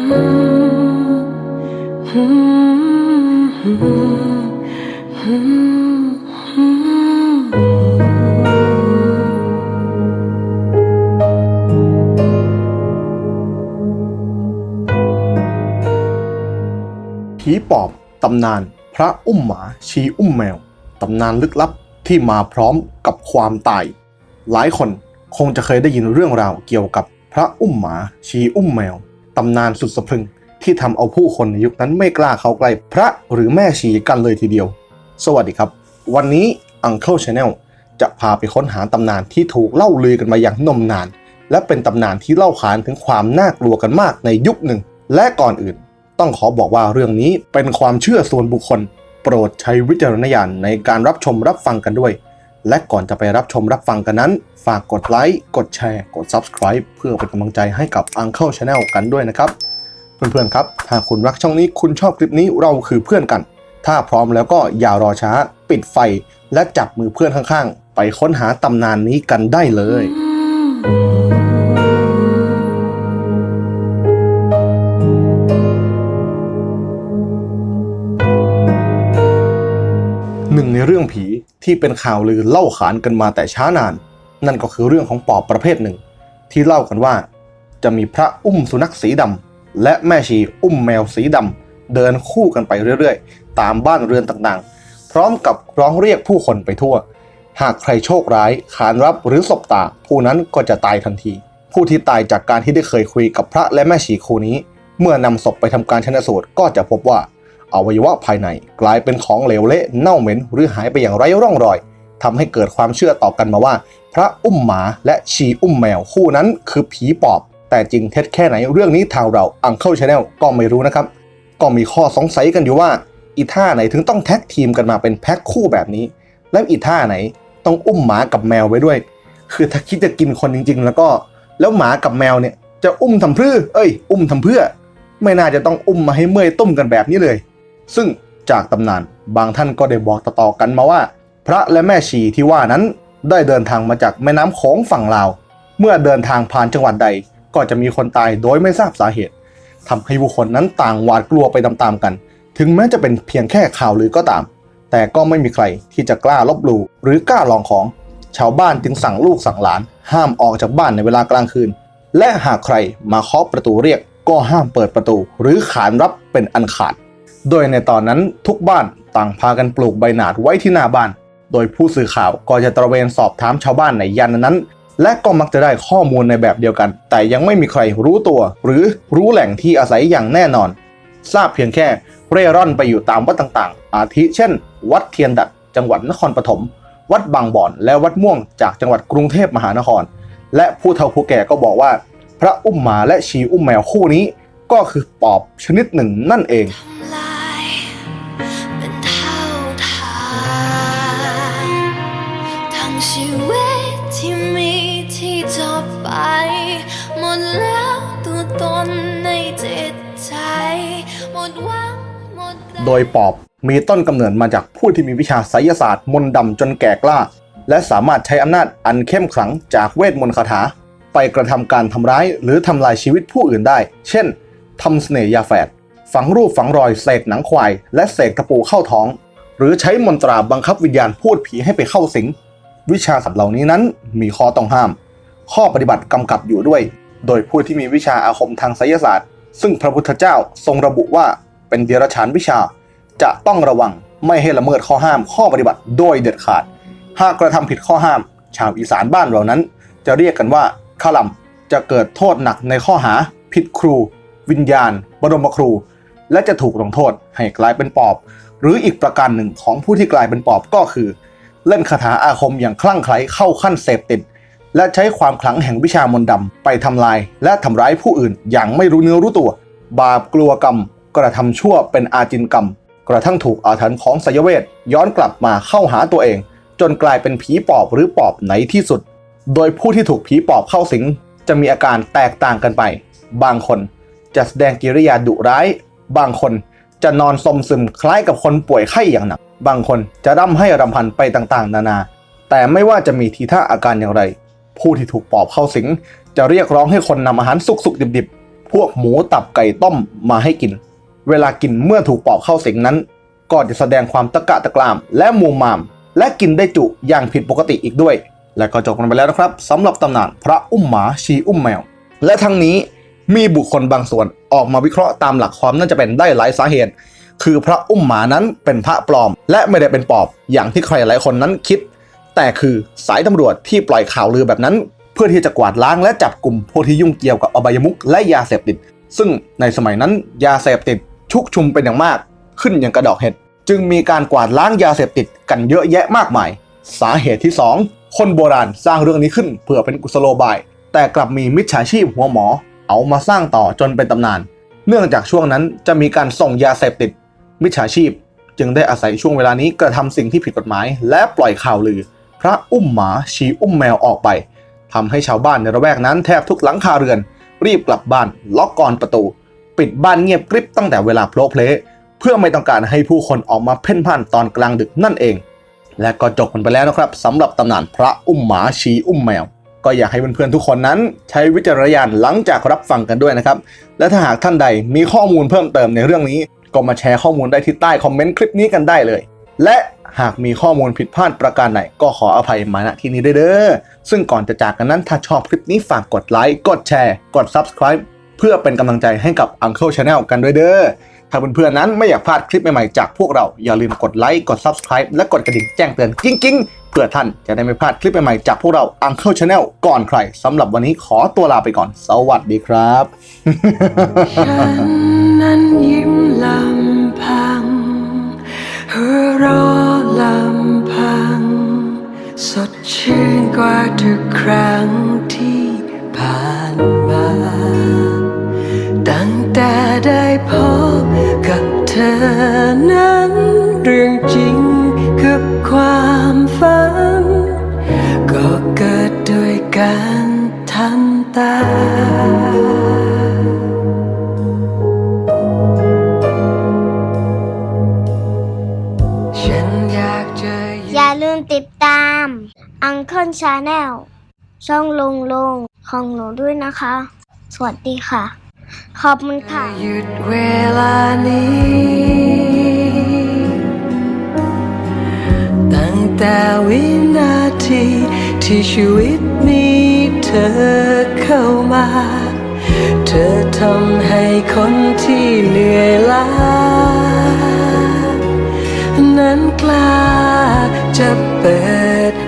Mm-hmm. ผีปอบ ตำนาน พระอุ้มหมาชีอุ้มแมว ตำนานลึกลับที่มาพร้อมกับความตาย หลายคนคงจะเคยได้ยินเรื่องราวเกี่ยวกับพระอุ้มหมาชีอุ้มแมว ตำนานสุดสะพรึงที่ทำเอาผู้คนในยุคนั้นไม่กล้าเข้าใกล้พระหรือแม่ชีกันเลยทีเดียว สวัสดีครับ วันนี้ Uncle Channel จะพาไปค้นหาตำนานที่ถูกเล่าลือกันมาอย่างนมนาน และเป็นตำนานที่เล่าขานถึงความน่ากลัวกันมากในยุคหนึ่ง และก่อนอื่น ต้องขอบอกว่าเรื่องนี้เป็นความเชื่อส่วนบุคคล โปรดใช้วิจารณญาณในการรับชมรับฟังกันด้วย และก่อนจะไปรับชมรับฟังกันนั้น ฝากกดไลค์กดแชร์ กด Subscribe เพื่อเป็นกำลังใจให้กับ Uncle Channel กันด้วยนะครับเพื่อนๆครับถ้าคุณรักช่องนี้คุณชอบคลิปนี้เราคือเพื่อนกัน ถ้าพร้อมแล้วก็อย่ารอช้า ปิดไฟ และจับมือเพื่อนข้างๆ ไปค้นหาตำนานนี้กันได้เลยหนึ่ ในเรื่องผีที่เป็นข่าวลือเล่าขานกันมาแต่ช้านาน นั่นก็คือเรื่องของปอบประเภทหนึ่ง ที่เล่ากันว่า จะมีพระอุ้มสุนัขสีดำและแม่ชีอุ้มแมวสีดำเดินคู่กันไปเรื่อยๆ ตามบ้านเรือนต่างๆ พร้อมกับร้องเรียกผู้คนไปทั่ว หากใครโชคร้ายขานรับหรือสบตา ผู้นั้นก็จะตายทันที ผู้ที่ตายจากการที่ได้เคยคุยกับพระและแม่ชีคู่นี้ เมื่อนำศพไปทำการชนสูตรก็จะพบว่า อวัยวะภายใน กลายเป็นของเหลวเละเน่าเหม็น หรือหายไปอย่างไร้ร่องรอยทำให้เกิดความเชื่อต่อกันมาว่า พระอุ้มหมาและชีอุ้มแมวคู่นั้นคือผีปอบ แต่จริงเท็จแค่ไหนเรื่องนี้ทางเรา Uncle Channel ก็ไม่รู้นะครับ ก็มีข้อสงสัยกันอยู่ว่าอีท่าไหนถึงต้องแท็กทีมกันมาเป็นแพ็คคู่แบบนี้ แล้วอีท่าไหนต้องอุ้มหมากับแมวไว้ด้วย คือถ้าคิดจะกินคนจริง ๆ แล้วก็ แล้วหมากับแมวเนี่ยจะอุ้มทำเพื่อ เอ้ย อุ้มทำเพื่อ ไม่น่าจะต้องอุ้มมาให้เมื่อยตุ้มกันแบบนี้เลย ซึ่งจากตำนานบางท่านก็ได้บอกต่อๆกันมาว่า พระและแม่ชีที่ว่านั้นได้เดินทางมาจากแม่น้ำโขงฝั่งลาว เมื่อเดินทางผ่านจังหวัดใดก็จะมีคนตายโดยไม่ทราบสาเหตุทำให้ผู้คนนั้นต่างหวาดกลัวไปตามๆกัน ถึงแม้จะเป็นเพียงแค่ข่าวลือก็ตาม แต่ก็ไม่มีใครที่จะกล้าลบหลู่หรือกล้าลองของ ชาวบ้านจึงสั่งลูกสั่งหลาน ห้ามออกจากบ้านในเวลากลางคืน และหากใครมาเคาะประตูเรียก ก็ห้ามเปิดประตู หรือขานรับเป็นอันขาด โดยในตอนนั้นทุกบ้านต่างพากันปลูกใบหนาดไว้ที่หน้าบ้าน โดยผู้สื่อข่าวก็จะตระเวนสอบถามชาวบ้านในย่านนั้น และก็มักจะได้ข้อมูลในแบบเดียวกัน แต่ยังไม่มีใครรู้ตัว หรือรู้แหล่งที่อาศัยอย่างแน่นอน ทราบเพียงแค่เร่ร่อนไปอยู่ตามวัดต่างๆ อาทิเช่น วัดเทียนดัดจังหวัดนครปฐมวัดบางบ่อนและวัดม่วงจากจังหวัดกรุงเทพมหานคร และผู้เฒ่าผู้แก่ก็บอกว่า พระอุ้มหมาและชีอุ้มแมวคู่นี้ ก็คือปอบชนิดหนึ่งนั่นเองทำลายเป็นเท่าทานทั้งชีวิตที่มีที่จบไปหมดแล้วตัวตนในจิตใจหมดหวังหมดแรงโดยปอบมีต้นกำเนิดมาจากผู้ที่มีวิชาไสยศาสตร์มนต์ดำจนแก่กล้า และสามารถใช้อำนาจอันเข้มขลังจากเวทมนต์คาถา ไปกระทำการทำร้ายหรือทำลายชีวิตผู้อื่นได้ เช่น ทำเสน่ห์ยาแฝดฝังรูปฝังรอยเสกหนังควาย และเสกตะปูเข้าท้อง หรือใช้มนตราบังคับวิญญาณพูดผีให้ไปเข้าสิง วิชาสัตว์เหล่านี้นั้นมีข้อต้องห้าม ข้อปฏิบัติกำกับอยู่ด้วย โดยผู้ที่มีวิชาอาคมทางไสยศาสตร์ ซึ่งพระพุทธเจ้าทรงระบุว่าเป็นเดรัจฉานวิชา จะต้องระวังไม่ให้ละเมิดข้อห้ามข้อปฏิบัติโดยเด็ดขาด หากกระทำผิดข้อห้าม ชาวอีสานบ้านเรานั้น จะเรียกกันว่าขลำจะเกิดโทษหนักในข้อหาผิดครู วิญญาณ บรมครู และจะถูกลงโทษให้กลายเป็นปอบ หรืออีกประการหนึ่งของผู้ที่กลายเป็นปอบก็คือ เล่นคาถาอาคมอย่างคลั่งไคล้เข้าขั้นเสพติด และใช้ความขลังแห่งวิชามนต์ดำไปทำลาย และทำร้ายผู้อื่นอย่างไม่รู้เนื้อรู้ตัว บาปกลัวกรรม กระทำชั่วเป็นอาจินกรรม กระทั่งถูกอาถรรพ์ของสยเวทย้อนกลับมาเข้าหาตัวเอง จนกลายเป็นผีปอบหรือปอบไหนที่สุด โดยผู้ที่ถูกผีปอบเข้าสิงจะมีอาการแตกต่างกันไป บางคน จะแสดงกิริยาดุร้าย บางคนจะนอนสมซึมคล้ายกับคนป่วยไข้อย่างหนัก บางคนจะร่ำให้รำพันไปต่างๆ นานา แต่ไม่ว่าจะมีทีท่าอาการอย่างไร ผู้ที่ถูกปอบเข้าสิง จะเรียกร้องให้คนนำอาหารสุกๆ ดิบๆ พวกหมูตับไก่ต้มมาให้กิน เวลากินเมื่อถูกปอบเข้าสิงนั้น ก็จะแสดงความตะกะตะกราม และมูมาม และกินได้จุอย่างผิดปกติอีกด้วย และก็จบกันไปแล้วนะครับสำหรับตำนานพระอุ้มหมาชีอุ้มแมว และทั้งนี้ มีบุคคลบางส่วนออกมาวิเคราะห์ตามหลักความน่าจะเป็นได้หลายสาเหตุ คือพระอุ้มหมานั้นเป็นพระปลอม และไม่ได้เป็นปอบอย่างที่ใครหลายคนนั้นคิด แต่คือสายตำรวจที่ปล่อยข่าวลือแบบนั้น เพื่อที่จะกวาดล้างและจับกลุ่มพวกที่ยุ่งเกี่ยวกับอบายมุขและยาเสพติด ซึ่งในสมัยนั้นยาเสพติดชุกชุมเป็นอย่างมาก ขึ้นอย่างกระดอกเห็ดจึงมีการกวาดล้างยาเสพติดกันเยอะแยะมากมาย สาเหตุที่ 2 คนโบราณสร้างเรื่องนี้ขึ้นเพื่อเป็นกุศโลบาย แต่กลับมีมิจฉาชีพหัวหมอ เอามาสร้างต่อจนเป็นตำนาน เนื่องจากช่วงนั้นจะมีการส่งยาเสพติด มิจฉาชีพ จึงได้อาศัยช่วงเวลานี้กระทำสิ่งที่ผิดกฎหมาย และปล่อยข่าวลือ พระอุ้มหมาชีอุ้มแมวออกไปทำให้ชาวบ้านในระแวกนั้นแทบทุกหลังคาเรือน รีบกลับบ้านล็อกกรอนประตู ปิดบ้านเงียบกริบตั้งแต่เวลาโพลเพลเพื่อไม่ต้องการให้ผู้คนออกมาเพ่นพ่านตอนกลางดึกนั่นเอง และก็จบกันไปแล้วนะครับสำหรับตำนานพระอุ้มหมาชีอุ้มแมว ก็อยากให้เพื่อนๆทุกคนนั้นใช้วิจารณญาณหลังจากรับฟังกันด้วยนะครับ และถ้าหากท่านใดมีข้อมูลเพิ่มเติมในเรื่องนี้ ก็มาแชร์ข้อมูลได้ที่ใต้คอมเมนต์คลิปนี้กันได้เลย และหากมีข้อมูลผิดพลาดประการไหน ก็ขออภัยมาณที่นี้ด้เด้อ ซึ่งก่อนจะจากกันนั้นถ้าชอบคลิปนี้ฝากกดไลค์ กดแชร์ กด Subscribe เพื่อเป็นกำลังใจให้กับ Uncle Channel กันด้วยเด้อ ถ้าเพื่อนๆนั้นไม่อยากพลาดคลิปใหม่ๆจากพวกเรา อย่าลืมกดไลค์ กด Subscribe และกดกระดิ่งแจ้งเตือนกิ้งๆ เพื่อท่านจะได้ไม่พลาดคลิปใหม่ๆจากพวกเรา Uncle Channel ก่อนใครสำหรับวันนี้ขอตัวลาไปก่อน สวัสดีครับฉันนั้นยิ้มลำพังหัวเราะลำพัง สดชื่นกว่าทุกครั้งที่ผ่านมา ตั้งแต่ได้พบกับเธอนั้น Uncle Channel ช่องลุงลุงของหนูด้วยนะคะ สวัสดีค่ะ ขอบคุณค่ะ หยุดเวลานี้ ตั้งแต่วินาที ที่ชีวิตมีเธอเข้ามา เธอทำให้คนที่เหนื่อยล้า นั้นกล้าจะเปิด